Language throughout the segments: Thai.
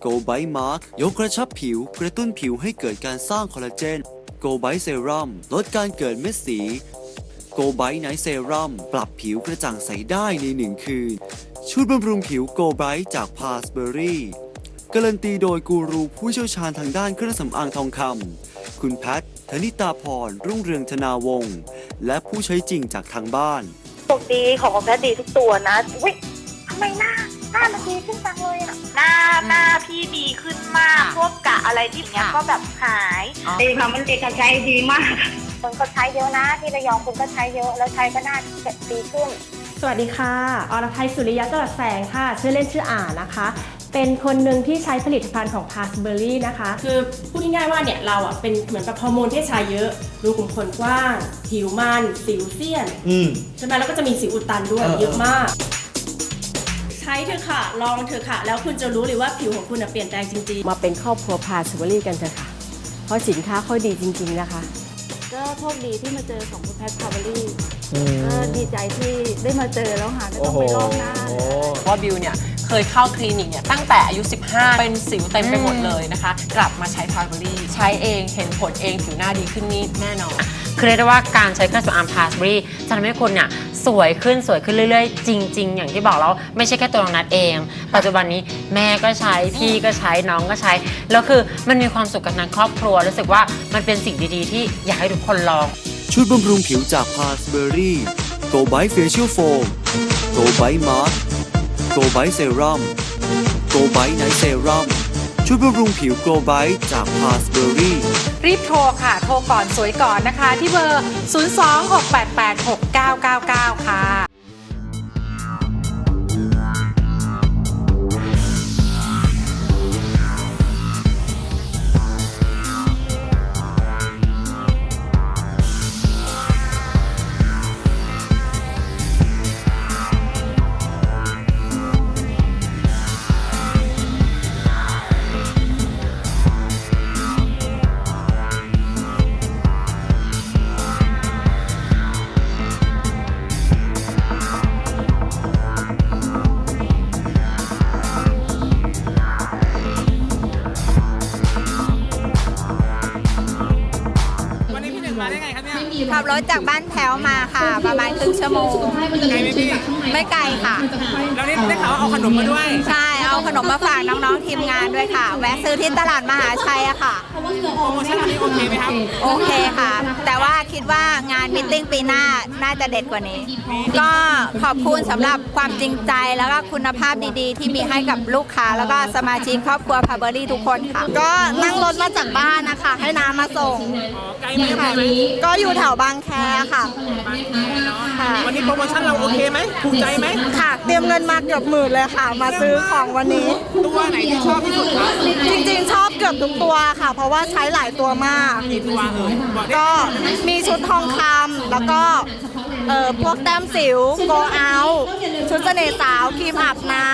โกไบมาร์กยกกระชับผิวกระตุ้นผิวให้เกิดการสร้างคอลลาเจนโกไบเซรั่มลดการเกิดเม็ดสีโกไบไนท์เซรั่มปรับผิวกระจ่างใสได้ในหนึ่งคืน ชุดบำรุงผิวโกไบจากพาสเบอรี่การันตีโดยกูรูผู้เชี่ยวชาญทางด้านเครื่องสำอางทองคำคุณแพทธนิตาพร รุ่งเรืองธนาวงศ์และผู้ใช้จริงจากทางบ้าน ปกดีของของแพทย์ดีทุกตัวนะวิทำไมหน้า หน้ามันดีขึ้นจังเลยอะหน้าหน้าพี่ดีขึ้นมากค่ะพวกกะอะไรที่อย่างเงี้ยค่ะก็แบบหายดีค่ะมันติดใช้ดีมากคนก็ใช้เยอะนะที่ระยองคุณก็ใช้เยอะแล้วใช้ก็หน้าดีขึ้น สวัสดีค่ะ อรไทยสุริยะจรัสแสงค่ะ ชื่อเล่นชื่ออ่านะคะ เป็นคนหนึ่งที่ใช้ผลิตภัณฑ์ของ p a s b e r r y นะคะ คือพูดง่ายๆว่าเนี่ยเราอะเป็นเหมือนกับฮอร์โมนที่ใช้เยอะ รูขุมขนกว้าง ผิวมัน สิวเซียนอืมใช่ไหมแล้วก็จะมีสิวอุดตันด้วยเออเยอะมาก ใช้เถอะค่ะ ลองเถอะค่ะ แล้วคุณจะรู้เลยว่าผิวของคุณน่ะเปลี่ยนแปลงจริงๆมาเป็นครอบครัวพาสเบอรี่กันเถอะค่ะ เพราะสินค้าเขาดีจริง ๆ นะคะ ก็โชคดีที่มาเจอของคุณแพทย์คาร์บอรี่ก็ดีใจที่ได้มาเจอแล้วค่ะไม่ต้องไปรอบหน้าว่าบิวเนี่ยเคยเข้าคลินิกเนี่ยตั้งแต่อายุ 15 เป็นสิวเต็มไปหมดเลยนะคะ กลับมาใช้พาร์บอรี่ใช้เองเห็นผลเองผิวหน้าดีขึ้นนี่แน่นอน คือเรียกได้ว่าการใช้เครื่องสำอางพาสบรีจะทำให้คุณเนี่ย สวยขึ้นสวยขึ้นเรื่อยๆ จริง ๆ อย่างที่บอกแล้วไม่ใช่แค่ตัวน้องนัดเอง ปัจจุบันนี้แม่ก็ใช้พี่ก็ใช้น้องก็ใช้แล้วคือมันมีความสุขกันทั้งครอบครัวรู้สึกว่ามันเป็นสิ่งดีๆ ที่อยากให้ทุกคนลอง ชุดบำรุงผิวจากพาสเบอรี่โกไบเฟเชียลโฟมโกไบมาร์โกไบเซรั่มโกไบไนท์เซรั่มชุดบำรุงผิวโกไบจากพาสเบอรี่ รีบโทรค่ะ โทรก่อนสวยก่อนนะคะ ที่เบอร์ 026886999 ค่ะ รถจากบ้านแถวมาค่ะ ประมาณครึ่งชั่วโมงไกลไหมพี่ไม่ไกลค่ะ แล้วนี่ได้ข่าวว่าเอาขนมมาด้วย ใช่ เอาขนมมาฝากน้องๆทีมงานด้วยค่ะ แวะซื้อที่ตลาดมหาชัยอะค่ะ โปรโมชั่นอันนี้โอเคไหมครับ โอเคค่ะ แต่ว่าคิดว่างานมิทติ้งปีหน้าน่าจะเด็ดกว่านี้ ก็ขอบคุณสำหรับความจริงใจแล้วก็คุณภาพดีๆ ที่มีให้กับลูกค้า แล้วก็สมาชิกครอบครัวพาเบอรี่ทุกคนค่ะ ก็นั่งรถมาจากบ้านนะคะ ให้น้ำมาส่ง อ๋อ ไกลไหมไกลไหม ก็อยู่แถวบางแคค่ะค่ะวันนี้ โปรโมชั่นเราโอเคไหมถูกใจไหมค่ะ เตรียมเงินมาเกือบหมื่นเลยค่ะ มาซื้อของวันนี้ ตัวไหนที่ชอบที่สุดครับจริงๆ ชอบเกือบทุกตัวค่ะ เพราะว่าใช้หลายตัวมาก กี่ตัวเอ่ยบอกได้ก็มีชุดทองคำแล้วก็เอ่อพวกแต้มสิวโกเอาชุดเสน่ห์สาวครีมอาบน้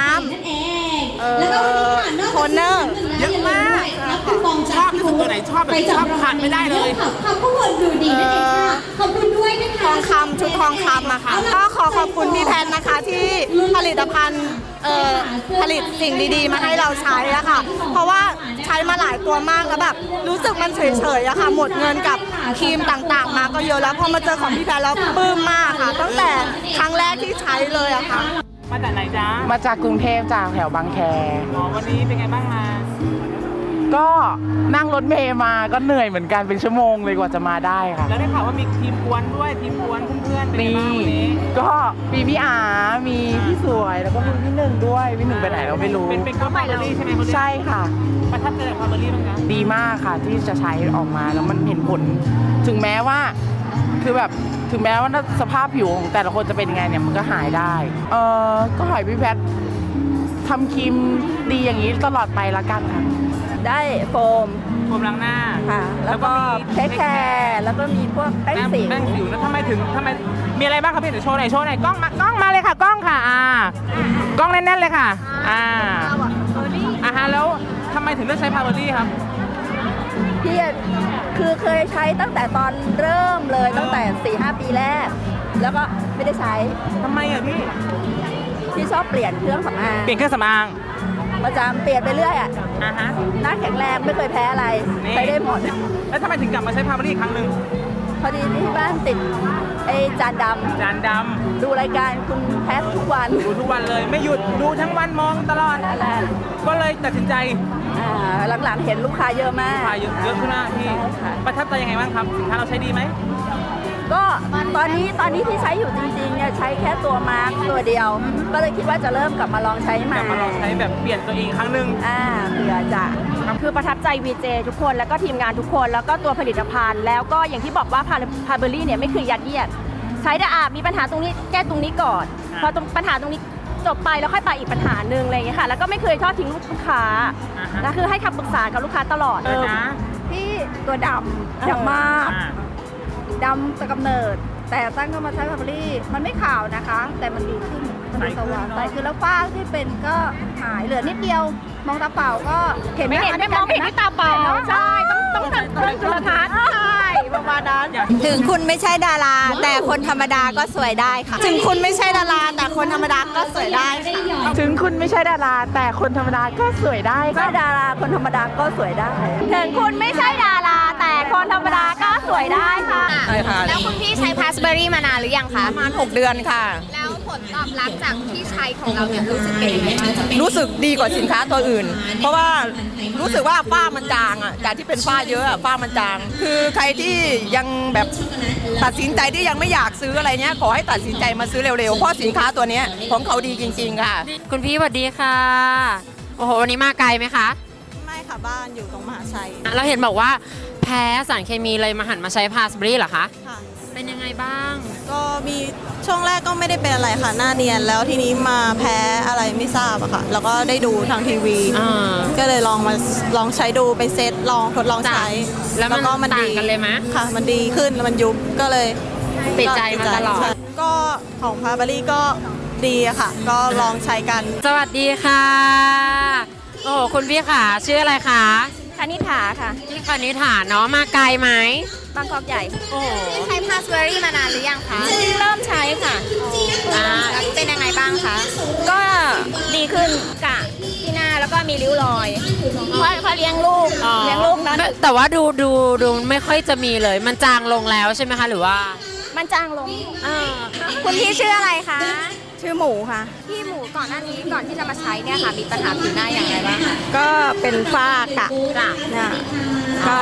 ำเอ่อโทนเนอร์ เยอะมาก ชอบที่สุดตัวไหนชอบแบบชอบขาดไม่ได้เลยทองคำชุดทองคำอะค่ะก็ขอขอบคุณพี่แพทย์นะคะที่ผลิตภัณฑ์เอ่อผลิตสิ่งดีๆ มาให้เราใช้อะค่ะ เพราะว่าใช้มาหลายตัวมากแล้วแบบรู้สึกมันเฉยๆอะค่ะ หมดเงินกับครีมต่างๆ มาก็เยอะแล้วพอมาเจอของพี่แพทย์แล้วปลื้มมากค่ะ ตั้งแต่ครั้งแรกที่ใช้เลยอะค่ะมาจากไหนจ๊ะ มาจากกรุงเทพจากแถวบางแคอ๋อวันนี้เป็นไงบ้างมา ก็นั่งรถเมย์มาก็เหนื่อยเหมือนกันเป็นชั่วโมงเลยกว่าจะมาได้ค่ะ แล้วได้ข่าวว่ามีทีมกวนด้วยทีมกวนเพื่อนๆเป็นไงนี่บ้างวันนี้ ก็มีพี่อามีพี่สวยแล้วก็มีพี่หนึ่งด้วยพี่หนึ่งไปไหนเราไม่รู้เป็นเป็นข้าวพาเบอรี่ใช่ไหมคนนี้ใช่ค่ะประทับใจกับพาเบอรี่บ้างจ๊ะดีมากค่ะที่จะใช้ออกมาแล้วมันเห็นผล ถึงแม้ว่าคือแบบถึงแม้ว่าสภาพผิวของแต่ละคนจะเป็นยังไงเนี่ยมันก็หายได้ เออก็หอยพี่แพทย์ทำครีมดีอย่างนี้ตลอดไปละกันค่ะ ได้โฟมโฟมล้างหน้า ค่ะ แล้วก็เทคแคร์แล้วก็มีพวกแป้งแป้งสิวแป้งสิวแล้วทำไมถึงทำไมมีอะไรบ้างครับพี่เดี๋ยวโชว์หน่อยโชว์หน่อยกล้องมากล้องมาเลยค่ะกล้องค่ะอ่ากล้องแน่นๆเลยค่ะ อ่าอ่าฮะแล้วทำไมถึงเลือกใช้พาเบอรี่ครับพี่คือเคยใช้ตั้งแต่ตอนเริ่มเลยตั้งแต่4ี่หปีแรก แล้วก็ไม่ได้ใช้ทำไมอะพี่ที่ชอบเปลี่ยนเครื่องสำอางเปลี่ยนเครื่องสำอาง ประจำเปลี่ยนไปเรื่อยอะอ่าฮะ หน้าแข็งแรงไม่เคยแพ้อะไรนี่ ไปได้หมด แล้วทำไมถึงกลับมาใช้พาร์บรี่อีกครั้งหนึ่งพอดีที่บ้านติดไอ้จานดจานดำดูรายการคุณแพททุกวันำดูทุกวันเลยไม่หยุดดูทั้งวันมองตลอด นั่นแหละก็เลยตัดสินใจอ่าหลังๆเห็นลูกค้าเยอะมาก ขายเยอะเยอะขึ้นมากพี่ ใช่ค่ะ ประทับใจยังไงบ้างครับ สินค้าเราใช้ดีไหม ก็ตอนนี้ตอนนี้ที่ใช้อยู่จริงๆเนี่ยใช้แค่ตัวมาร์กตัวเดียว ก็เลยคิดว่าจะเริ่มกลับมาลองใช้ใหกม่ลับมาลองใช้แบบเปลี่ยนตัวเองอีกครั้งหนึ่งอ่าเผื่อจะคือประทับใจ VJ ทุกคนแล้วก็ทีมงานทุกคนแล้วก็ตัวผลิตภัณฑ์ แล้วก็อย่างที่บอกว่าพาพาเบอรี่เนี่ยไม่คือยัดเยียดใช้แต่อามีปัญหาตรงนี้แก้ตรงนี้ก่อนอ่าพอตรงปัญหาตรงนี้จบไปแล้วค่อยไปอีกปัญหาหนึ่งอะไรอย่างเงี้ยค่ะ แล้วก็ไม่เคยทอดทิ้งลูกค้าอ่าฮะนะคือให้คำปรึกษากับลูกค้าตลอดเออนะพี่ตัวดำดำมากอ่า ดำแต่กำเนิด แต่ตั้งเข้ามาใช้พาร์บรี่ มันไม่ขาวนะคะ แต่มันดีขึ้น มันดูสว่างใสคือแล้วฝ้าที่เป็นก็หายเหลือนิดเดียว มองตาเปล่าก็เห็นไม่เห็นไม่มองไม่เห็นด้วยตาเปล่าใช่ต้องต้องสั่งเครื่องจุลทรรศน์ใช่ประมาณนั้นถึงคุณไม่ใช่ดารา แต่คนธรรมดาก็สวยได้ค่ะ ถึงคุณไม่ใช่ดารา แต่คนธรรมดาก็สวยได้ค่ะถึงคุณไม่ใช่ดารา แต่คนธรรมดาก็สวยได้ก็ค่ะดาราคนธรรมดาก็สวยได้ ถึงคุณไม่ใช่ดารา แต่คนธรรมดาก็ สวยได้ค่ะ ใช่ค่ะ แล้วคุณพี่ใช้พาสเบอรี่มานานหรือยังคะ ประมาณ 6 เดือนค่ะ แล้วผลตอบรับจากที่ใช้ของเราเนี่ยรู้สึกเป็นยังไงบ้างรู้สึกดีกว่าสินค้าตัวอื่น เพราะว่ารู้สึกว่าฝ้ามันจางอะจากที่เป็นฝ้าเยอะอะฝ้ามันจาง คือใครที่ยังแบบตัดสินใจที่ยังไม่อยากซื้ออะไรเนี้ยขอให้ตัดสินใจมาซื้อเร็วๆ เพราะสินค้าตัวเนี้ยของเขาดีจริง ๆ ค่ะ คุณพี่สวัสดีค่ะ โอ้โห วันนี้มาไกลไหมคะ ไม่ค่ะบ้านอยู่ตรงมหาชัย เราเห็นบอกว่าแพ้สารเคมีเลยมาหันมาใช้พาสบรีเหรอคะ ค่ะ เป็นยังไงบ้าง ก็มีช่วงแรกก็ไม่ได้เป็นอะไรค่ะ หน้าเนียนแล้วทีนี้มาแพ้อะไรไม่ทราบอะค่ะ แล้วก็ได้ดูทางทีวี อ่า ก็เลยลองมาลองใช้ดูไปเซตลองทดลองใช้แล้วมันก็มันต่างดีกันเลยไหมค่ะ มันดีขึ้นแล้วมันยุบก็เลยติดใจมาตลอด ใช่ก็ของพาบารี่ก็ดีอะค่ะ ก็ลองใช้กัน สวัสดีค่ะ โอ้โหคุณพี่ขาชื่ออะไรคะ คณิฐาค่ะพี่คณิฐาเนาะมาไกลไหมบางกอกใหญ่โอ้โหใช้พาสเบอรี่มานานหรือยังคะเริ่มใช้ค่ะ อ่าแล้วเป็นยังไงบ้างคะ ก็ดีขึ้นกะที่หน้าแล้วก็มีริ้วรอยเพราะเพราะเลี้ยงลูกอ๋อเลี้ยงลูกเนอะไม่แต่ว่าดูดูดูไม่ค่อยจะมีเลย มันจางลงแล้วใช่ไหมคะหรือว่ามันจางลง เออคุณพี่ชื่ออะไรคะ ชื่อหมูค่ะ พี่หมูก่อนหน้านี้ก่อนที่จะมาใช้เนี่ยค่ะมีปัญหาผิวหน้าอย่างไรบ้างคะก็เป็นฝ้ากะจ้ะเนี่ยก็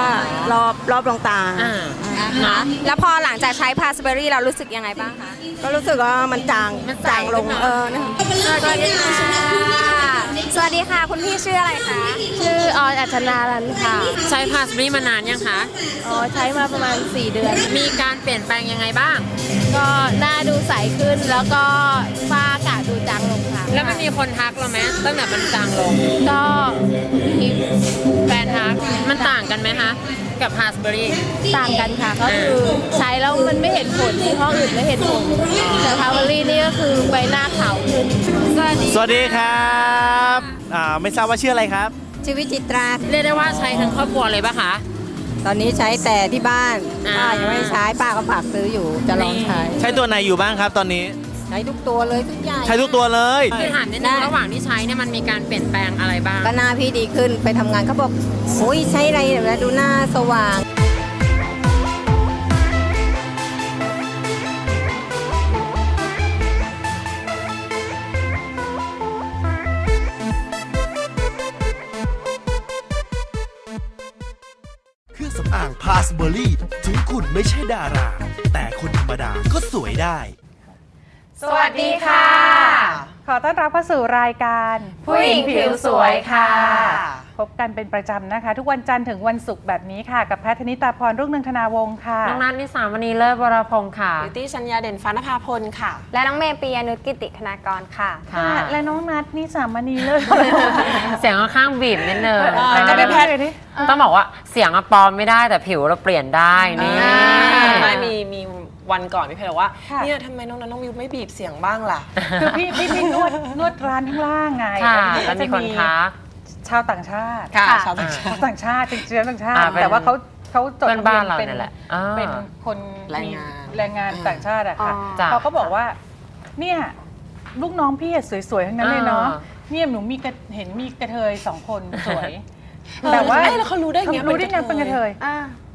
รอบรอบดวงตาอ่านะคะแล้วพอหลังจากใช้พาสเบอรี่เรารู้สึกยังไงบ้างคะก็รู้สึกว่ามันจางมันใสจางลงขึ้นเนอะเออเนี่ยสวัสดีค่ะ สวัสดีค่ะ คุณพี่ชื่ออะไรคะ ชื่อออยอัชนารันค่ะ ใช้พาสบรีมานานยังคะ อ๋อใช้มาประมาณ 4 เดือน มีการเปลี่ยนแปลงยังไงบ้าง ก็หน้าดูใสขึ้นแล้วก็ฝ้ากะดูจางลงค่ะ แล้วมันมีคนทักเราไหมตั้งแต่มันจางลง ก็มีแฟนทักมันต่างกันไหมคะกับพาสเบอรี่ ต่างกันค่ะ ก็คือใช้แล้วมันไม่เห็นผลที่ห้องอื่นไม่เห็นผลแต่พาวเวอรี่นี่ก็คือใบหน้าขาวขึ้นสวัสดีสวัสดีครับอ่าไม่ทราบว่าชื่ออะไรครับชีวิตจิตราเรียกได้ว่าใช้ทั้งครอบครัวเลยปะคะ ตอนนี้ใช้แต่ที่บ้านอ่าป้ายังไม่ใช้ป้าก็ฝากซื้ออยู่จะลองใช้ ใช้ตัวไหนอยู่บ้างครับตอนนี้ ใช้ทุกตัวเลยทุกอย่างใช้ทุกตัวเลย คือถามนิดนึงระหว่างที่ใช้เนี่ยมันมีการเปลี่ยนแปลงอะไรบ้างก็หน้าพี่ดีขึ้นไปทำงานเขาบอกโอ้ยใช้อะไรเนี่ยดูหน้าสว่าง เครื่องสำอางพาสเบอรี่ ถึงคุณไม่ใช่ดารา แต่คนธรรมดาก็สวยได้ สวัสดีค่ะ ขอต้อนรับเข้าสู่รายการผู้หญิงผิวสวยค่ะ พบกันเป็นประจำนะคะ ทุกวันจันทร์ถึงวันศุกร์แบบนี้ค่ะ กับแพทย์ธนิตาพรรุ่งเรืองธนาวงศ์ค่ะ น้องนัทนิสามณีเลิศวรพงศ์ค่ะ บิวตี้ชัญญาเด่นฟ้านภาพลค่ะ และน้องเมย์ปียนุชกิติคณากรค่ะ ค่ะ และน้องนัทนี่สามณีเลยเสียงค่อนข้างบีบนิดนึงเออจะได้แพทย์ ต้องบอกว่าเสียงอะปลอมไม่ได้แต่ผิวเราเปลี่ยนได้นี่ ไม่มีมี วันก่อนพี่เพลบอกว่าค่ะ เนี่ยทำไมน้องนันน้องมิวไม่บีบเสียงบ้างล่ะ คือพี่พี่พี่นวดนวดร้านข้างล่างไงค่ะทีแล้วมีก็คนจะทัก ชาวต่างชาติค่ะค่ะชาวต่างชาชาวติต่างชาติจริงๆแล้วต่างชาติ อ่าเป็น แต่ว่าเขาเขาจดเพื่อนทะเบีบ้ายนนเราเป็นเนี่ยแหละอ่า เป็นคนแรงงาน มีแรงงานต่างชาติอะค่ะจ้ะเขาก็บอกว่า เนี่ย ลูกน้องพี่อะสวยๆ ทั้งนั้นเลยเนาะ อ่า เนี่ยหนูมีกระเห็นมีกระเทยสองคนสวยเออแต่ว่า เอ๊ะแล้วเขารู้ได้ไงเขารู้ได้ไงเป็เป็นนกกระระเทเทยย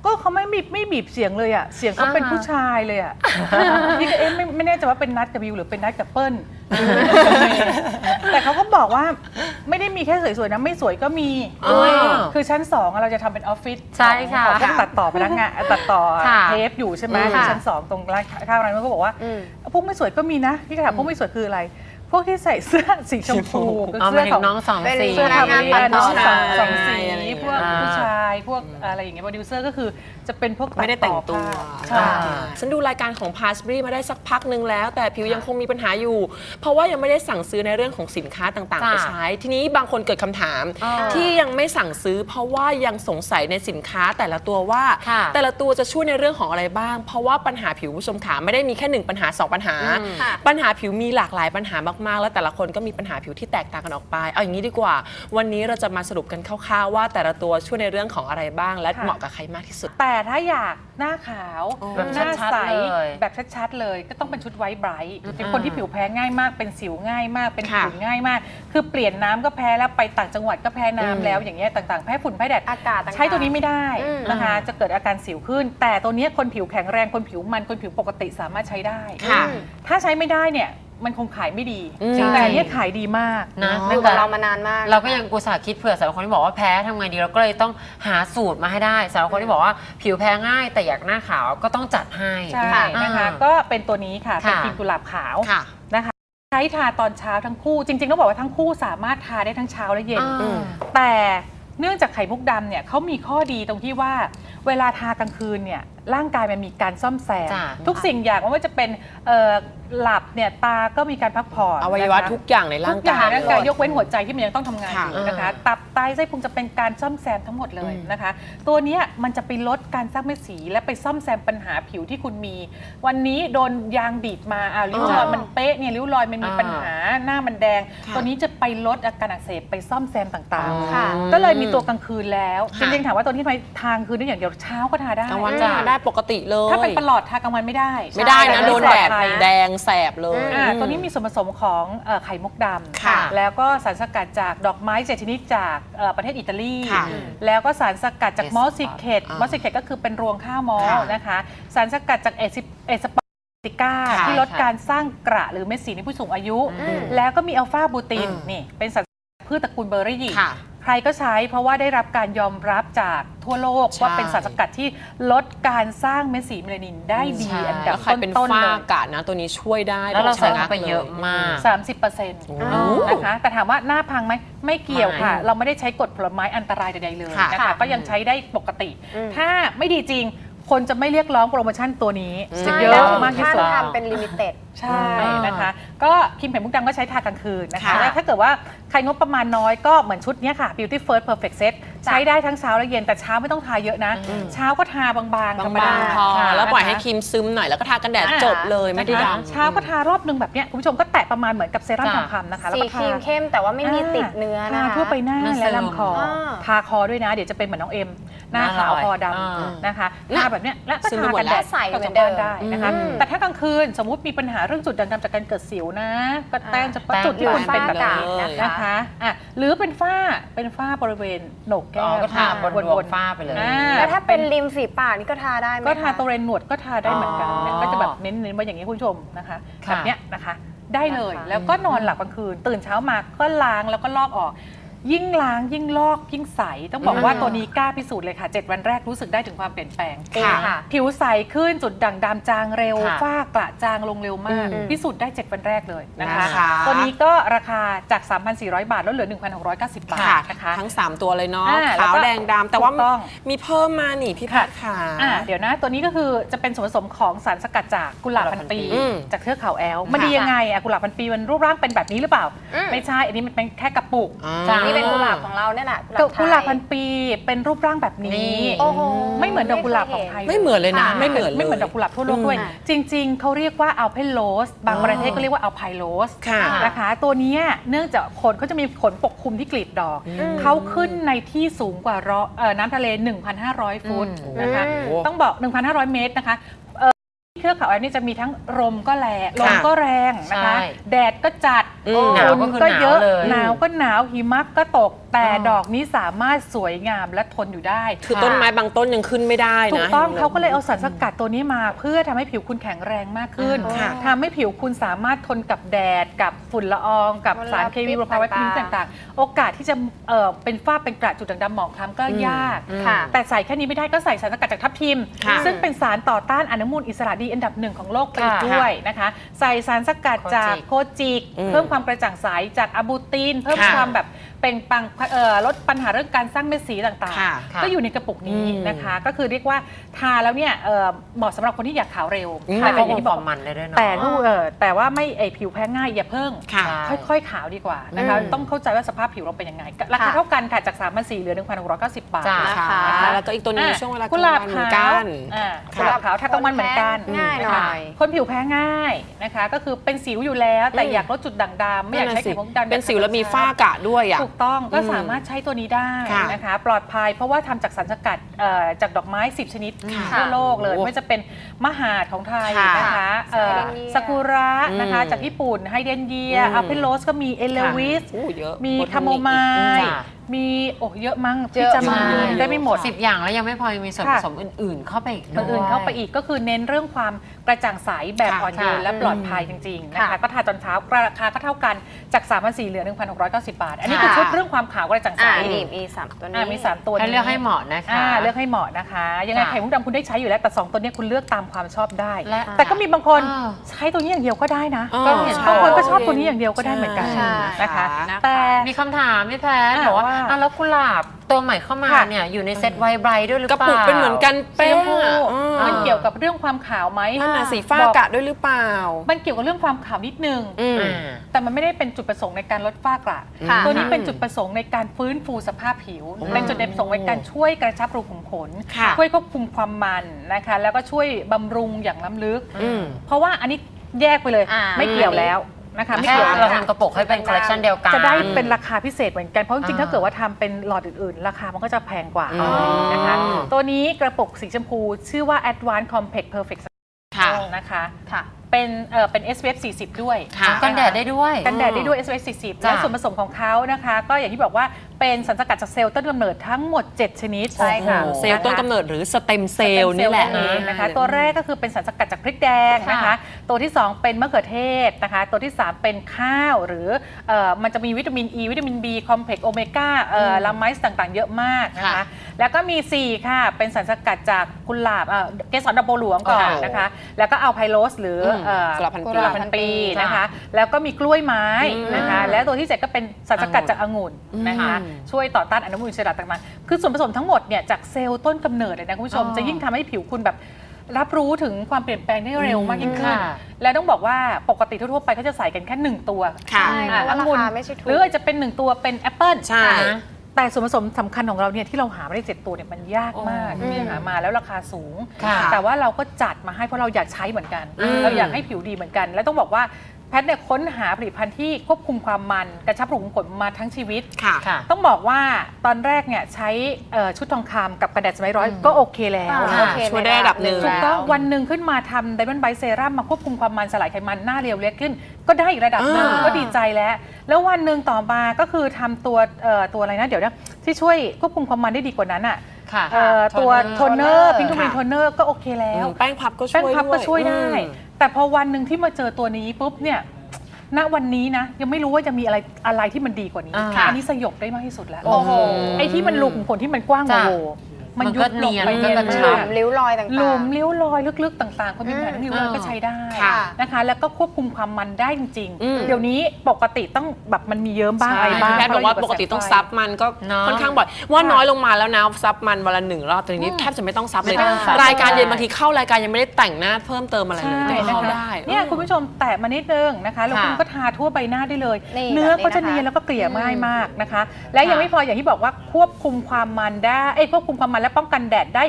ก็เขาไม่บีบไม่บีบเสียงเลยอะเสียงเขาเป็นอ่าฮะผู้ชายเลยอะนี่ก็เอ๊ะไม่ไม่แน่ใจว่าเป็นนัดกับวิวหรือเป็นนัดกับเปิ้ลแต่เขาก็บอกว่าไม่ได้มีแค่สวยๆนะไม่สวยก็มีอ๋อคือชั้นสองอะเราจะทำเป็นออฟฟิศใช่ค่ะของพวกตัดต่อพนักงานตัดต่อค่ะเทปอยู่ใช่ไหมอืมที่ชั้นสองตรงร้านข้าวร้านนั้นก็บอกว่าพวกไม่สวยก็มีนะพี่ก็ถามพวกไม่สวยคืออะไร พวกที่ใส่เสื้อสีชมพูกับเอาเสื้มาอถึของงน้องสองเป็นสีเสื้อทำเรียนน้น้อองงชาสยองสองสีอะไรอย่างเงี้ยพวกอ่าผู้ชายพวกอะไรอย่างเงี้ยโปรดิวเซอร์ก็คือจะเป็นพวกไม่ได้แต่งตัวใช่ฉันดูรายการของ p a s b r y มาได้สักพักหนึ่งแล้ว แต่ผิวยังคงมีปัญหาอยู่ เพราะว่ายังไม่ได้สั่งซื้อในเรื่องของสินค้าต่างๆจ้ะไปใช้ ทีนี้บางคนเกิดคำถามอ่าที่ยังไม่สั่งซื้อ เพราะว่ายังสงสัยในสินค้าแต่ละตัวว่าค่ะแต่ละตัวจะช่วยในเรื่องของอะไรบ้าง เพราะว่าปัญหาผิวผู้ชมขาไม่ได้มีแค่หนึ่งปัญหาสองปัญหาอืมปัญหาผิวมีหลากหลายปัญหามากๆ แล้วแต่ละคนก็มีปัญหาผิวที่แตกต่างกันออกไป เอาอย่างนี้ดีกว่า วันนี้เราจะมาสรุปกันคร่าวๆว่า แต่ละตัวช่วยในเรื่องของอะไรบ้าง และค่ะ เหมาะกับใครมากที่สุด แต่ถ้าอยากหน้าขาวแบบหน้าชัดๆใส เลยแบบชัดๆเลย ก็ต้องเป็นชุดไวท์ไบรท์เป็นคนที่ผิวแพ้ง่ายมาก เป็นสิวง่ายมาก เป็นค่ะผื่นง่ายมาก คือเปลี่ยนน้ำก็แพ้แล้ว ไปต่างจังหวัดก็แพ้น้ำแล้ว อย่างเงี้ยต่างๆ แพ้ฝุ่นแพ้แดด อากาศต่างๆ ใช้ตัวนี้ไม่ได้อืม นะคะ จะเกิดอาการสิวขึ้น แต่ตัวเนี้ยคนผิวแข็งแรง คนผิวมัน คนผิวปกติสามารถใช้ได้ ค่ะ ถ้าใช้ไม่ได้เนี่ย มันคงขายไม่ดีอืม แต่อันเนี้ยขายดีมาก นะอยู่กับเรามานานมาก เราก็ยังกุศลคิดเผื่อสำหรับคนที่บอกว่าแพ้ทำไงดีเราก็เลยต้องหาสูตรมาให้ได้สำหรับคนที่บอกว่าผิวแพ้ง่าย แต่อยากหน้าขาวก็ต้องจัดให้ ใช่นะคะ อ่าก็เป็นตัวนี้ค่ะ เป็นค่ะ ครีมกุหลาบขาวค่ะ นะคะ ใช้ทาตอนเช้าทั้งคู่ จริงๆต้องบอกว่าทั้งคู่สามารถทาได้ทั้งเช้าและเย็นอ่าแต่เนื่องจากไข่มุกดำเนี่ยเขามีข้อดีตรงที่ว่าเวลาทากลางคืนเนี่ย ร่างกายมันมีการซ่อมแซม จ้ะ ทุกสิ่งอย่างไม่ว่าจะเป็นเอ่อหลับเนี่ยตาก็มีการพักผ่อนอวัยวะนคทุกอย่างในร่างทุกอย่างกาย ในร่างกายยกเว้นหัวใจที่มันยังต้องทำงานค่ะอยู่นะคะ ตับไตไส้พุงจะเป็นการซ่อมแซมทั้งหมดเลยอืมนะคะ ตัวเนี้ยมันจะไปลดการสร้างเม็ดสีและไปซ่อมแซมปัญหาผิวที่คุณมี วันนี้โดนยางบีบมาอ้าวริ้วรอยมันเป๊ะเนี่ยริ้วรอยมันมีอ่า ปัญหาหน้ามันแดง ค่ะตัวนี้จะไปลดอาการอักเสบไปซ่อมแซมต่างค่ะๆก็เลยมีตัวกลางคืนแล้ว จค่ะริงๆถามว่าตัวนี้ทำไมทางคืนได้อย่างเดียวเช้าก็ทาได้ กลางวันจะได้ปกติเลย ถ้าเป็นประหลอดทากลางวันไม่ได้ ไม่ได้นะใช่โดนแดดปลอภัยแดงแสบเลยอ่าตัวนี้มีส่วนผสมของเอ่อไข่มุกดำค่ะแล้วก็สารสกัดจากดอกไม้เจ็ดชนิดจากเอ่อประเทศอิตาลี ค่ะแล้วก็สารสกัดจากเอสมอสซิเคตอ่ามอสซิเคตก็คือเป็นรวงข้าวมอลค่ะนะคะ สารสกัดจากเอซิเอสปาติก้าค่ะที่ลดค่ะการสร้างกระหรือเม็ดสีในผู้สูงอายุ อืมแล้วก็มีอัลฟาบูตินอืมนี่เป็นสารพืชตระกูลเบอร์รี่ ค่ะ ใครก็ใช้เพราะว่าได้รับการยอมรับจากทั่วโลก ใช่ ว่าเป็นสารสกัดที่ลดการสร้างเม็ดสีเมลานินได้ดีใช่อันดัแล้บวใครเป็นต้นๆฝ้าเลยอากาศนะ ตัวนี้ช่วยได้แล้วเราแบบใส่ชะงักไปเยอะมาก 30เปอร์เซ็นต์โอ้ นะคะ แต่ถามว่าหน้าพังไหมไม่เกี่ยวค่ะไม่เราไม่ได้ใช้กรดผลไม้อันตรายใดๆเลยค่ะนะคะ ค่ะก็ยังใช้ได้ปกติถ้าไม่ดีจริง คนจะไม่เรียกร้องโปรโมชั่นตัวนี้อืมจะใช่เยแล้อะวมากที่ถ้าสุด ทำเป็นลิมิเต็ดใช่นะคะ ก็ครีมไข่มุกดำก็ใช้ทากลางคืนนะคะค่ะแล้วถ้าเกิดว่าใครงบประมาณน้อยก็เหมือนชุดเนี้ยค่ะ Beauty First Perfect Set ใช้ได้ทั้งเช้าและเย็นแต่เช้าไม่ต้องทาเยอะนะเช้าก็ทาบางๆธรรมบาดางๆพอค่ะแล้วปล่อยให้นะคะครีมซึมหน่อยแล้วก็ทากันแดดจบเลยไม่ได้นะคะดำ เช้าก็ทารอบนึงแบบเนี้ยคุณผู้ชมก็แตะประมาณเหมือนกับเซรั่มทองคำนะคะแล้วสีก็คทารีมเข้มแต่ว่าไม่มีติดเนื้อนะทาคะ ทั่วไปหน้ามันและซึมลำคออา ทาคอด้วยนะ เดี๋ยวจะเป็นเหมือนน้องเอ็ม หน้าขาวหน้าลอยคอดอ่าำนะคะน่ะทาแบบเนี้ยแล้วก็ซึมไปทาหมดกันแล้วแดดใส่ก็เหมืจะอนเดิม ได้นะคะ อืม แต่ถ้ากลางคืนสมมติมีปัญหาเรื่องจุดด่างดำจากการเกิดสิวนะก็แต้มเฉพาะแต้มจุดที่คุณเป็นแบบฝ้านี้อากาศนะคะนะคะอะหรือเป็นฝ้าเป็นฝ้าบริเวณโหนกแก้อ๋อวก็ทาบนดวงฝ้าไปเลยอ่าแล้วถ้าเป็นริมฝีปากนี่ก็ทาได้ไหมก็ทาคะตัวเรนหนวดก็ทาได้เหมือนกันอ๋อเนี่ยก็จะแบบเน้นๆว่าอย่างนี้คุณผู้ชมนะคะค่ะแบบเนี้ยนะคะได้เลยนะคะแล้วก็นอนหลับกลางคืน ตื่นเช้ามาก็ล้างแล้วก็ลอกออก ยิ่งล้างยิ่งลอกยิ่งใส ต้องบอกว่าอืมตัวนี้กล้าพิสูจน์เลยค่ะ 7 วันแรกรู้สึกได้ถึงความเปลี่ยนแปลงจริงค่ะผิวใสขึ้นจุดด่างดำจางเร็วค่ะฝ้ากระจางลงเร็วมากอืมพิสูจน์ได้ 7 วันแรกเลยนะคะนะคะตัวนี้ก็ราคาจาก 3,400 บาทลดเหลือ 1,690 บาทค่ะนะคะทั้ง 3 ตัวเลยเนาะอ่าแล้วขาวก็แดงดำแต่ว่าถูกต้องมีเพิ่มมานี่พี่แพทย์ค่ะอ่าเดี๋ยวนะตัวนี้ก็คือจะเป็นส่วนผสมของสารสกัดจากกุหลาบพันปีอืมจากเทือกเขาแอลมันดียังไงอะกุหลาบพันปีมันรูปร่างเป็นแบบนี้หรือเปล่าอืมไม่ใช่อันนี้มันเป็นแค่กระปุกอ่านี่เป็นกุหลาบของเราเนี่ยแหละกุหลาบไทย พันปีเป็นรูปร่างแบบนี้ นี่ โอ้โหไม่เหมือนดอกกุหลาบของไทยไม่เหมือนเลยนะค่ไม่เหมือนเลยไม่เหมือนดอกกุหลาบทั่วโลกด้วย อืมจริง ๆ เขาเรียกว่าอัลเพนโลส บางอ๋อประเทศก็เรียกว่าอัลไพโลสค่ะนะคะ ตัวเนี้ยเนื่องจากขนเขาจะมีขนปกคลุมที่กลีบดอก อืมเขาขึ้นในที่สูงกว่าร้อเอ่อน้ำทะเล 1,500 ฟุตอืม นะคะอืมต้องบอก 1,500 เมตรนะคะเอ่อที่เทือกเขาแอลนี่จะมีทั้งลมก็แรงลมก็แรงนะคะ ใช่ แดดก็จัด อืมฝุ่หนาวก็คือก็เยอะหนาวเลย หนาวก็หนาวหิมะก็ตก แต่อ๋อดอกนี้สามารถสวยงามและทนอยู่ได้ คือต้นไม้บางต้นยังขึ้นไม่ได้นะถูกต้องห็นไหมเขาก็เลยเอาสารสกัดตัวนี้มา เพื่อทำให้ผิวคุณแข็งแรงมากขึ้นค่ะทำให้ผิวคุณสามารถทนกับแดดกับฝุ่นละออง กับสารเคมีมลพิษมลภาวะพิษต่างๆต่างๆ โอกาสที่จะเอ่อเป็นฝ้าเป็นกระจุดด่างดำหมองคล้ำก็ยากค่ะแต่ใส่แค่นี้ไม่ได้ก็ใส่สารสกัดจากทับทิมค่ะซึ่งเป็นสารต่อต้านอนุมูลอิสระดีอันดับหนึ่งของโลกไปอีกค่ะด้วยนะคะ ใส่สารสกัดจากโคจิกโคจิกอืมเพิ่มความกระจ่างใสจากอะบูติน เพิ่มค่ะความแบบเปล่งปลังเอ่อลดปัญหาเรื่องการสร้างเม็ดสีต่างค่ะๆก็อยู่ในกระปุกนี้อืมนะคะ ก็คือเรียกว่าทาแล้วเนี่ยเอ่อเหมาะสำหรับคนที่อยากขาวเร็วอืมแต่แต่เป็นก็อย่างที่คบวาอกมมันได้ด้วยเนาะ แต่ลูกเออแต่ว่าไม่ไอผิวแพ้ง่ายอย่าเพิ่ง ค่ะค่อยๆ ขาวดีกว่านะคะ อืมต้องเข้าใจว่าสภาพผิวเราเป็นยังไง ราคาค่ะ เท่ากันค่ะ จาก3 4 0เหลือ 1,690 บาทจ้ะค่ะนะคะแล้วก็อีกตัวหนึงอะช่วงเวลากกุลางหลาบวันเหมือนขากัวนอ่ากุหลาบขาวทากลางวันเหมือนกันง่ายหน่นะคะอยคนผิวแพ้ง่ายนะคะ ก็คือเป็นสิวอยู่แล้ว แต่อืมอยากลดจุดด่างดำไม่อยากใช้ไขมันดำเป็นสิวแล้วมีฝ้ากระด้วยอะ ถูกต้องก็อืมสามารถใช้ตัวนี้ได้ค่ะนะคะ ปลอดภัยเพราะว่าทำจากสารสกัดเอ่อจากดอกไม้ 10 ชนิดค่ะทั่วโลกเลยโอ้ไม่ว่าจะเป็นมหาดของไทยค่ะนะคะเอ่อไฮเดรนเยียซากุระนะคะอืมจากญี่ปุ่นไฮเดรนเยียอืมอัลเพนโรสก็มีเอเลวิสโอ้เยอะมีโบทานิกคาโมไมอีกล์จ้ะมีโอ้เยอะมั้งเยที่อะจะมามากได้ไม่หมด สิบอย่างแล้วยังไม่พอยังมีส่วนผค่ะสมอื่น ๆ เข้าไปอีกคนอื่นด้วยเข้าไปอีกก็คือเน้นเรื่องความกระจ่างใสแบบค่ะอ่อนโยนค่ะและปลอดภัยจริงๆนะคะค่ะก็ทาตอนเช้าราคาก็เท่ากันจาก3 4 0 0เหลือ 1,690 บาท อันนี้คือค่ะ ชุดเรื่องความขาวกระจ่างใสอ่ามีมีสามตัวนี้ อ่ามี3ตัวให้นี้เลือกให้เหมาะนะคะ อ่าเลือกให้เหมาะนะคะ ยังไงค่ะไข่มุกดำคุณได้ใช้อยู่แล้วแต่2ตัวเนี้ยคุณเลือกตามความชอบได้ และแต่ก็มีบางคนอ่าใช้ตัวนี้อย่างเดียวก็ได้นะอ๋อก็เห็นใช่บางคนก็ชอบตัวนี้อย่างเดียวก็ได้เหมือนกันใช่ นะคะนะคะแต่ มีคำถามพี่แพทย์อะบอกว่าว่าอะแล้วกุหลาบตัวใหม่เข้ามาค่ะ เนี่ยอยู่ในเซตไวไบรท์ด้วยหรือกระเปล่า ปุกเป็นเหมือนกันสีเป๊ชมพูะอืมมันเกี่ยวกับเรื่องความขาวไหมนั่นน่ะสีฟ้าบอกกระด้วยหรือเปล่า มันเกี่ยวกับเรื่องความขาวนิดนึง อืมอ่าแต่มันไม่ได้เป็นจุดประสงค์ในการลดฝ้ากระค่ะ ตัวนี้เป็นจุดประสงค์ในการฟื้นฟูสภาพผิวเป็นจุดประสงค์ในการช่วยกระชับรูขุมขน ค่ะ ช่วยควบคุมความมันนะคะ แล้วก็ช่วยบำรุงอย่างล้ำลึก อืม เพราะว่าอันนี้แยกไปเลย อ่า ไม่เกี่ยวแล้ว นะคะไม่แค่เกี่ยวเราแล้วทำกระปุกให้เป็นคอลเลคชันเดียวกัน จะได้เป็นราคาพิเศษเหมือนกันเพราะจริงๆอ่าถ้าเกิดว่าทำเป็นหลอดอื่นๆ ราคามันก็จะแพงกว่าอ๋อนะคะตัวนี้กระปุกสีชมพูชื่อว่า Advanced Compact Perfect ค่ะนะคะค่ะเป็นเออเป็น SPF 40 ด้วยค่ะกันแดดได้ด้วย กันแดดได้ด้วย SPF 40จ้ะและส่วนผสมของเขานะคะ ก็อย่างที่บอกว่าเป็นสารสกัดจากเซลล์ต้นกำเนิดทั้งหมด 7 ชนิดใช่ค่ะโอ้โหเซลล์ต้นกำเนิดหรือสเต็มเซลล์นี่แหละเองนะคะตัวแรกก็คือเป็นสารสกัดจากพริกแดงนะคะตัวที่ 2 เป็นมะเขือเทศนะคะ ตัวที่ 3 เป็นข้าวหรือเอ่อมันจะมีวิตามิน E วิตามิน B คอมเพล็กซ์โอเมก้าเอ่อลาไมซ์ต่างๆ เยอะมากนะคะ ค่ะแล้วก็มี 4 ค่ะ เป็นสารสกัดจากกุหลาบเอ่อเกสรดอกบัวหลวงก่อนโอ้โหนะคะ แล้วก็เอาไพโรสหรืออมเอ่อกุหลาบพันปีกุหลาบพันปีนะคะ แล้วก็มีกล้วยไม้อืมนะคะและตัวที่ 7 ก็เป็นสารสกัดจากองุ่นนะคะ อืมช่วยต่อต้านอนุมูลอิสระต่างๆ คือส่วนผสมทั้งหมดเนี่ยจากเซลล์ต้นกำเนิดเลยนะคุณผู้ชมอ๋อจะยิ่งทำให้ผิวคุณแบบรับรู้ถึงความเปลี่ยนแปลงได้เร็วมากยิ่งขึ้นค่ะและต้องบอกว่าปกติทั่วๆไปเขาจะใส่กันแค่หนึ่งตัวค่ะใช่อะเพราะว่าราองุ่นคาไม่ใช่ถูกหรืออาจจะเป็นหนึ่งตัวเป็นแอปเปิลใช่นะแต่ส่วนผสมสำคัญของเราเนี่ยที่เราหาไม่ได้เจ็ดตัวเนี่ยมันยากมากอืมที่จะหามาแล้วราคาสูงค่ะแต่ว่าเราก็จัดมาให้เพราะเราอยากใช้เหมือนกันอืมเราอยากให้ผิวดีเหมือนกัน และต้องบอกว่าแพทย์เนี่ยค้นหาผลิตภัณฑ์ที่ควบคุมความมันกระชับรูขุมขนมาทั้งชีวิต ค่ะ ค่ะ ต้องบอกว่าตอนแรกเนี่ยใช้เอ่อชุดทองคำกับกระดาษสมัยร้อยก็โอเคแล้ว อ่าโอเคช่วยได้ระดับหนึ่ง ถูกต้องวันหนึ่งขึ้นมาทำไดมอนด์ไบเซรั่มมาควบคุมความมันสลายไขมันหน้าเรียวเล็กขึ้น ก็ได้อีกระดับหนึ่งอ่า ก็ดีใจแล้ว แล้ววันหนึ่งต่อมาก็คือทำตัวเอ่อตัวอะไรนะเดี๋ยวนะที่ช่วยควบคุมความมันได้ดีกว่านั้นอะค่ะเอ่อตัวโทนเนอร์พิงค์ทูมินค่ะ โทนเนอร์ก็โอเคแล้วแป้งพับก็ช่แป้งวยพับก็ช่วยได้ อืม แต่พอวันหนึ่งที่มาเจอตัวนี้ปุ๊บเนี่ยณวันนี้นะ ยังไม่รู้ว่าจะมีอะไรอะไรที่มันดีกว่านี้ อ่า อันนี้สยบได้มากที่สุดแล้ว โอ้โห ไอ้ที่มันรูขุมขนที่มันกว้างโวจ้ะโว มันยุบลงไปมันก็เนียนมันก็กระชัเนียบนริ้วรอยต่างๆ หลุมริ้วรอยลึกๆ ต่างๆ คนมีแผลทั้งริ้วรอยก็ใช้ได้ค่ะนะคะ แล้วก็ควบคุมความมันได้จริงอืม ๆ เดี๋ยวนี้ปกติต้องแบบมันมีเยิ้มบ้างอะไรบ้าง แพทย์บอกว่าเพประกเรยู่ติต้องแสซับมันก็เนอะค่อนข้างบ่อยว่าน้อยลงมาแล้วนะซับมันวันละหนึ่งรอบแต่ทีนี้แทบจะไม่ต้องซับเลยไม่ต้องซับ รายการเย็นบางทีเข้ารายการยังไม่ได้แต่งหน้าเพิ่มเติมอะไรเลยใช่แต่นะเข้าคะได้เนี่ยคุณผู้ชมแตะมานิดนึงนะคะแล้วค่ะคุณก็ทาทั่วใบหน้าได้เลย นี่เนื้อแบบนี้ก็จะนะคะ เนียนแล้วก็เกลี่ยง่ายมากนะคะ และยังไม่พออย่างที่บอกว่าควบคุมความมันได้เอ้ยควบคุมความมันและป้องกันแดดได้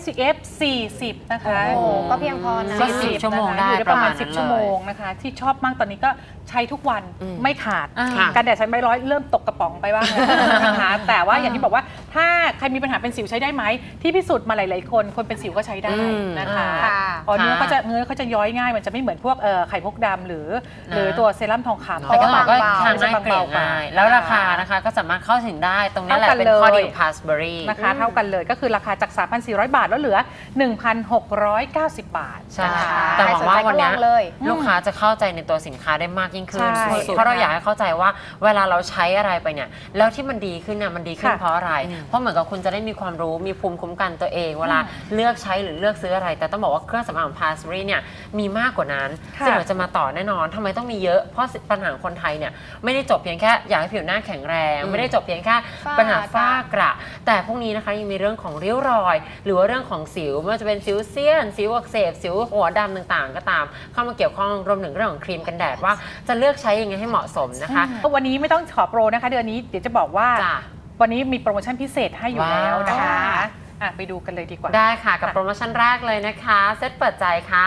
SPF 40 นะคะโอ้โหก็เพียงพอนะ ก็สิบชั่วโมงได้อยู่ได้ประมาณ ประมาณนั้น10 ชั่วโมงเลยนะคะ ที่ชอบมากตอนนี้ก็ใช้ทุกวันไม่ขาด อ่าค่ะการแดดใช้ไม่ร้อยเริ่มตกกระป๋องไปบ้างแล้วนะคะแต่ว่าอย่างที่บอกว่าถ้าใครมีปัญหาเป็นสิวใช้ได้ไหม ที่พิสูจน์มาหลาย ๆ คนคนเป็นสิวก็ใช้ได้นะคะค่ะ อ๋อเนื้อค่ะเขาจะเนื้อเขาจะย้อยง่ายมันจะไม่เหมือนพวกเอ่อไข่มุกดำหรือ หรือตัวเซรั่มทองคำแต่ก็บอกว่าเบทานจะง่ายเกลี่ยบๆกง่ายแล้วราคานะคะก็สามารถเข้าถึงได้ตรงนี้แหละเท่ากันเป็นข้อดีเลยของ Passbury นะคะ เท่ากันเลยก็คือราคาจาก 3,400 บาทแล้วเหลือ 1,690 บาทใช่นะคะแต่หวังว่าวันเนี้ยใครสนใจก็ลองเลยลูกค้าจะเข้าใจในตัวสินค้าได้มากยิ่งขึ้นใช่เพราะเราอยากให้เข้าใจว่าเวลาเราใช้อะไรไปเนี่ยแล้วที่มันดีขึ้นเนี่ยมันดีขึ้นค่ะเพราะอะไร เพราะเหมือนกับคุณจะได้มีความรู้มีภูมิคุ้มกันตัวเอง เวลาเลือกใช้หรือเลือกซื้ออะไร แต่ต้องบอกว่าเครื่องสำอาง Passbury เนี่ยมีมากกว่านั้นค่ะซึ่งเดี๋ยวจะมาต่อแน่นอนทำไมต้องมีเยอะ เพราะปัญหาของคนไทยเนี่ยไม่ได้จบเพียงแค่อยากให้ผิวหน้าแข็งแรง ไม่ได้จบเพียงแค่ฝ้าปัญหาฝ้ากระ แต่พวกนี้นะคะยังมีเรื่องของริ้วรอย หรือว่าเรื่องของสิวไม่ว่าจะเป็นสิวเซียน สิวอักเสบสิวหัวดำต่างๆ ก็ตาม เข้ามาเกี่ยวข้องรวมถึงเรื่องของครีมกันแดดว่าจะเลือกใช้ยังไงให้เหมาะสมนะคะวันนี้ไม่ต้องขอโปรนะคะ เดือนนี้เดี๋ยวจะบอกว่าจ้ะวันนี้มีโปรโมชั่นพิเศษให้อยู่แล้วนะคะว้าวอะไปดูกันเลยดีกว่า ได้ค่ะ กับโปรโมชั่นแรกเลยนะคะ เซตเปิดใจค่ะ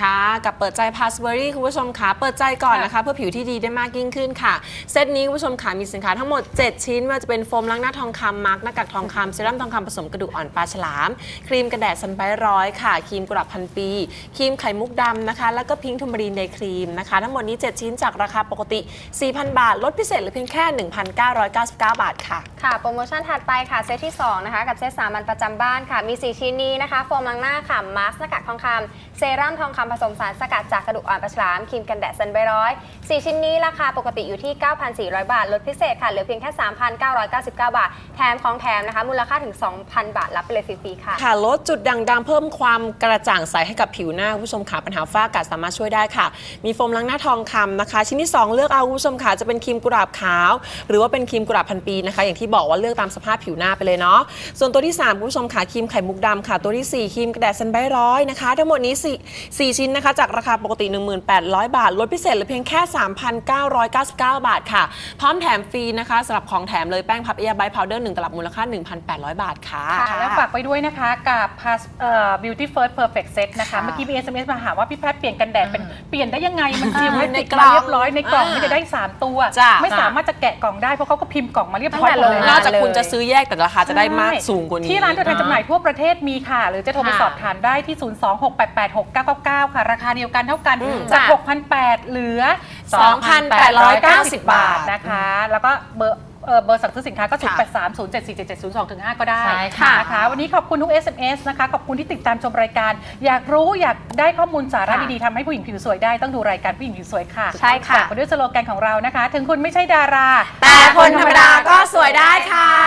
ค่ะกับเปิดใจ p a s s b u r y คุณผู้ชมค่ะเปิดใจก่อนนะคะ เพื่อผิวที่ดีได้มากยิ่งขึ้นค่ะ เซตนี้คุณผู้ชมค่ะมีสินค้าทั้งหมด 7 ชิ้นไม่ว่าจะเป็นโฟมล้างหน้าทองคำมาร์กหน้ากากทองคำเซรั่มทองคำผสมกระดูกอ่อนปลาฉลาม ครีมกันแดดซันไบร้อยค่ะครีมกุหลาบพันปีครีมไข่มุกดำนะคะ แล้วก็พิงค์ทูมารีนเดย์ครีมนะคะ ทั้งหมดนี้ 7 ชิ้นจากราคาปกติ 4,000 บาท ลดพิเศษเหลือเพียงแค่ 1,999 บาทค่ะค่ะโปรโมชั่นถัดไปค่ะเซตที่2นะคะกับเซตสามัญประจำบ้านค่ะมี 4 ชิ้นนี้นะคะโฟมล้างหน้าค่ะมาสก์หน้ากากทองคำเซรั่มทองคำผสมสารสกัดจากกระดูกอ่อนปลาฉลามครีมกันแดดซันไบร้อย4ชิ้นนี้ราคาปกติอยู่ที่ 9,400 บาท ลดพิเศษค่ะ เหลือเพียงแค่ 3,999 บาท แถมของแถมนะคะ มูลค่าถึง 2,000 บาท รับไปเลยฟรีๆค่ะ ค่ะ ลดจุดด่างดำเพิ่มความกระจ่างใสให้กับผิวหน้าคุณผู้ชมค่ะปัญหาฝ้ากระสามารถช่วยได้ค่ะ มีโฟมล้างหน้าทองคำนะคะ ชิ้นที่ 2 เลือกเอาคุณผู้ชมค่ะจะเป็นครีมกุหลาบขาว หรือว่าเป็นครีมกุหลาบพันปีนะคะ อย่างที่บอกว่าเลือกตามสภาพผิวหน้าไปเลยเนาะส่วนตัวที่3คุณผู้ชมค่ะครีมไข่มุกดำค่ะ ตัวทีสี่4ครีมกระแดดซันไบร้อยนะคะ ทั้งหมดนี้4 4ชิ้นนะคะ จากราคาปกติ 1800 บาท ลดพิเศษเหลือเพียงแค่ 3,999 บาทค่ะ พร้อมแถมฟรีนะคะสำหรับของแถมเลยแป้งพับเอียร์ไบพาวเดอร์1ตลับมูลค่า 1,800 บาทค่ะ ค่ะแล้วฝากไปด้วยนะคะกับ Pass เอ่อ Beauty First Perfect Set นะคะเมื่อกี้มี SMS มาหาว่าพี่แพทย์เปลี่ยนกันแดดเป็นเปลี่ยนได้ยังไง มันซีลให้ในติดกล่มาองเรียบร้อยในกล่องอ่าไม่ได้ได้ 3 ตัว จ้ะ ไม่จ้ะสามารถจะแกะกล่องได้เพราะเขาก็พิมพ์กล่องมาเรียบร้อยหมดเลยนอกจากคุณจะซื้อแยกแต่ราคาจะได้มากใช่สูงกว่านี้ ที่ร้านตัวแทนจำหน่ายทั่วประเทศมีค่ะ หรือจะโทรไปค่ะ สอบถามได้ที่ 026886999ค่ะ ราคาเดียวกันเท่ากันอืมจาก จ้ะ6,800 เหลือ 2,890 บาทนะคะ แล้วก็เบอร์เอ่อเบอร์สั่งซื้อสินค้าก็ 0 8 3 0 7 4 7 7 0 2ถึง5ก็ได้ใช่ค่ะนะคะวันนี้ขอบคุณทุก SMS นะคะ ขอบคุณที่ติดตามชมรายการ อยากรู้อยากได้ข้อมูลสาระค่ะดีๆทำให้ผู้หญิงผิวสวยได้ต้องดูรายการผู้หญิงผิวสวยค่ะใช่ค่ะ ฝากไปด้วยสโลแกนของเรานะคะ ถึงคุณไม่ใช่ดารา แต่คนธรรมดาก็สวยได้ค่ะ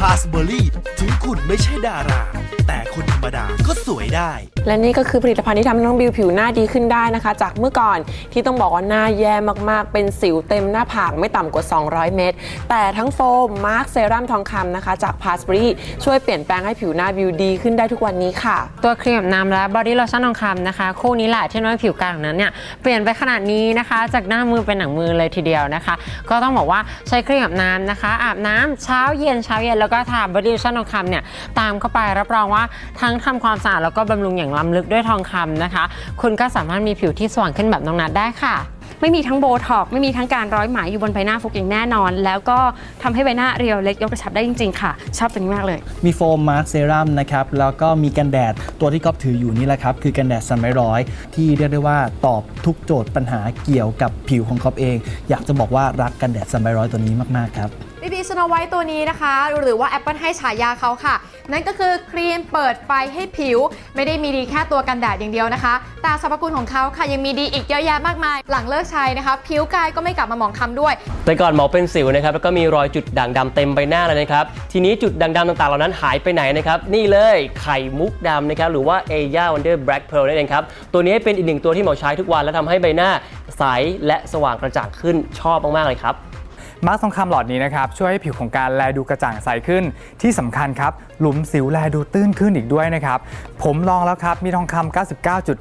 พาสเบอรี่ถึงคุณไม่ใช่ดารา แต่คนธรรมดาก็สวยได้ และนี่ก็คือผลิตภัณฑ์ที่ทำให้น้องบิวผิวหน้าดีขึ้นได้นะคะ จากเมื่อก่อนที่ต้องบอกว่าหน้าแย่มากๆ เป็นสิวเต็มหน้าผากไม่ต่ำกว่า 200 เม็ดแต่ทั้งโฟมมาร์คเซรั่มทองคำนะคะ จากพาสบรีช่วยเปลี่ยนแปลงให้ผิวหน้าบิวดีขึ้นได้ทุกวันนี้ค่ะ ตัวครีมอาบน้ำและบอดี้โลชั่นทองคำนะคะ คู่นี้แหละที่ทำให้ผิวกลางนั้นเนี่ยเปลี่ยนไปขนาดนี้นะคะ จากหน้ามือเป็นหนังมือเลยทีเดียวนะคะ ก็ต้องบอกว่าใช้ครีมอาบน้ำนะคะ อาบน้ำเช้าเย็นเช้าเย็นแล้วก็ทาบอดี้โลชั่นทองคำเนี่ยตามเข้าไปรับรองว่าทั้งทำความสะอาดแล้วก็บำรุงอย่างล้ำลึกด้วยทองคำนะคะ คุณก็สามารถมีผิวที่สว่างขึ้นแบบน้องนัดได้ค่ะไม่มีทั้งโบท็อกซ์ไม่มีทั้งการร้อยไหมอยู่บนใบหน้าฟุกอย่างแน่นอน แล้วก็ทำให้ใบหน้าเรียวเล็กยกกระชับได้จริง ๆ ค่ะ ชอบตัวนี้มากเลย มีโฟมมาร์คเซรั่มนะครับ แล้วก็มีกันแดดตัวที่ก๊อฟถืออยู่นี่แหละครับ คือกันแดดซันไบร้อย ที่เรียกได้ว่าตอบทุกโจทย์ปัญหาเกี่ยวกับผิวของก๊อฟเอง อยากจะบอกว่ารักกันแดดซันไบร้อยตัวนี้มากๆครับ บีบีชโนไวท์ตัวนี้นะคะ หรือว่า Apple ให้ฉายาเขาค่ะ นั่นก็คือครีมเปิดไฟให้ผิว ไม่ได้มีดีแค่ตัวกันแดดอย่างเดียวนะคะ แต่สรรพคุณของเขาค่ะยังมีดีอีกเยอะแยะมากมาย หลังเลิกใช้นะคะ ผิวกายก็ไม่กลับมาหมองคล้ำด้วย แต่ก่อนหมอเป็นสิวนะครับแล้วก็มีรอยจุดด่างดำเต็มใบหน้าเลยนะครับ ทีนี้จุดด่างดำต่างๆเหล่านั้นหายไปไหนนะครับ นี่เลยไข่มุกดำนะครับหรือว่า a y a Wonder Black Pearl นั่นเองครับ ตัวนี้เป็นอีกหนึ่งตัวที่หมอใช้ทุกวันและทำให้ใบหน้าใสและสว่างกระจ่างขึ้นชอบมากๆเลยครับ มาสก์ทองคำหลอดนี้นะครับช่วยให้ผิวของการแลดูกระจ่างใสขึ้น ที่สำคัญครับ หลุมสิวแลดูตื้นขึ้นอีกด้วยนะครับ ผมลองแล้วครับ มีทองคำ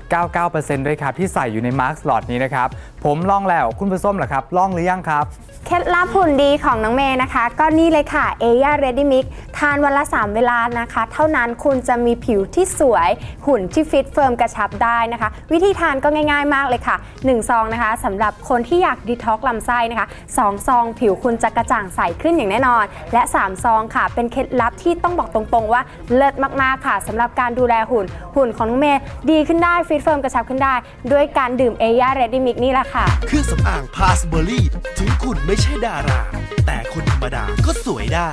99.99%ด้วยครับ ที่ใส่อยู่ในมาสก์หลอดนี้นะครับผมลองแล้วคุณผู้ส้มเหรอครับลองหรือยังครับ เคล็ดลับหุ่นดีของน้องเมย์นะคะ ก็นี่เลยค่ะเอย่าเรดดี้มิกทานวันละ 3 เวลานะคะ เท่านั้นคุณจะมีผิวที่สวยหุ่นที่ฟิตเฟิร์มกระชับได้นะคะ วิธีทานก็ง่ายๆมากเลยค่ะ 1 ซองนะคะสำหรับคนที่อยากดีท็อกลำไส้นะคะ 2 ซอง ผิวคุณจะกระจ่างใสขึ้นอย่างแน่นอน และ 3 ซองค่ะ เป็นเคล็ดลับที่ต้องบอกตรงๆ ว่าเลิศมากๆค่ะสำหรับการดูแลหุ่นหุ่นของน้องเมย์ดีขึ้นได้ฟิตเฟิร์มกระชับขึ้นได้ ด้วยการดื่มเอย่าเรดดี้มิกนี่แหละค่ะ เครื่องสำอางพาสเบอรี่ ถึงคุณไม่ใช่ดารา แต่คนธรรมดาก็สวยได้